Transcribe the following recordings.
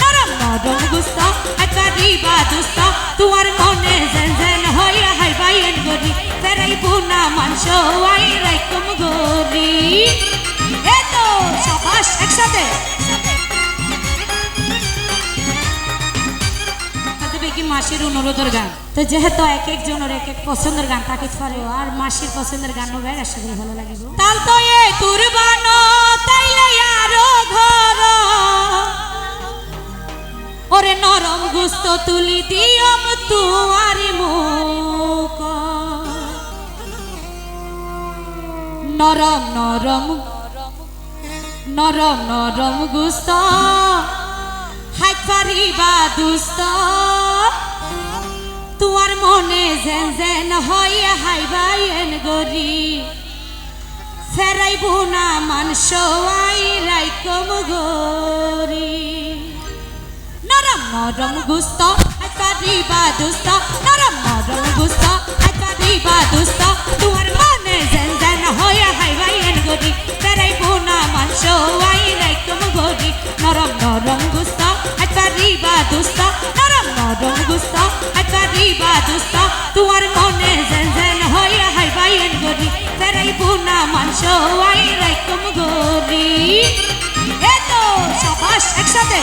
নরম নরম গুস্ত একবারই বা দুস্ত। তোমার মনে জেন জেন হইয়া হাই বাইন গরি ফেরাই বুনা মাংস আই রাইকম গরি এ তো সাবাস একসাথে। মাসির অনুরোধের গান? তো যেহেতু এক একজনের এক এক পছন্দের গান থাকে পারে আর মাসির পছন্দের গান আশা করি ভালো লাগিব। তাল তো এ কুরবান তাইলে নরম গুস্ত তুলি দিয়ম তুয়ার মুখ। নরম নরম নরম নরম গুস্ত হাত পারিবা দুস্ত। তোমার মনে যেন যেন হয় হাই বাইন গরি। ফেরাইব না মানস আই রাইকম গরি নরম গুস্ত হাত পারিবা দুস্ত, নরম নরম গুস্ত হাত পারিবা দুস্ত তোমার মনে যেন যেন হয় হাই বাইন গরি ফেরাইব না মানস আই রাইকম গরি নরম নরম গুস্ত হাত পারিবা দুস্ত, নরম নরম গুস্ত হাত পারিবা দুস্ত তোমার মনে যেন যেন হয় হাই বাইন গরি ফেরাইব না মানস আই রাইকম গরি এ তো সাবাস একসাথে।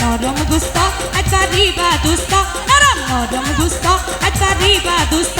নরম গুস্ত একবারি বা দুস্ত নরম নরম গুস্ত একবারি বা দুস্ত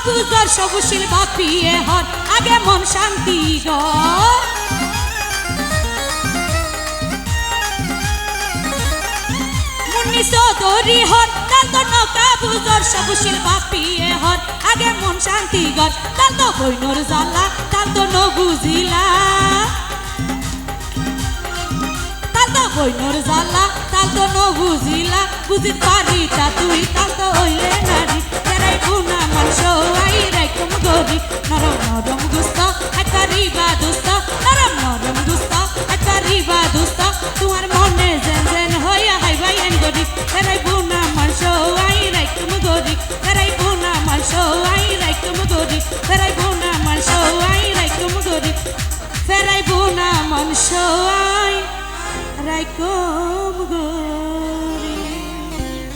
নৌকা বুজর সবুশীল বাপিয়ে হন আগে মন শান্তি গ মুন্নি চৌধুরী হন কাল তো নৌকা বুজর সবুশীল বাপিয়ে হন আগে মন শান্তি গর কাল তো বইনর জ্বালা তাল তো বইনর জালা তাল তো ন বুঝিত পারি তা তুই তাল তো হইলে নরম নরম গুস্ত একারি বা দুস্ত নরম নরম গুস্ত একারি বা দুস্ত তোমার মনে জেন জেন হইয়া হাই ভাই এন গরি তেরাই গুনা মাংস আই রাই রাইকম গরি তেরাই গুনা মাংস আই রাই রাইকম গরি তেরাই গুনা মাংস আই রাই রাইকম গরি ফেরাই বোনা মাংস আই রাইকম গো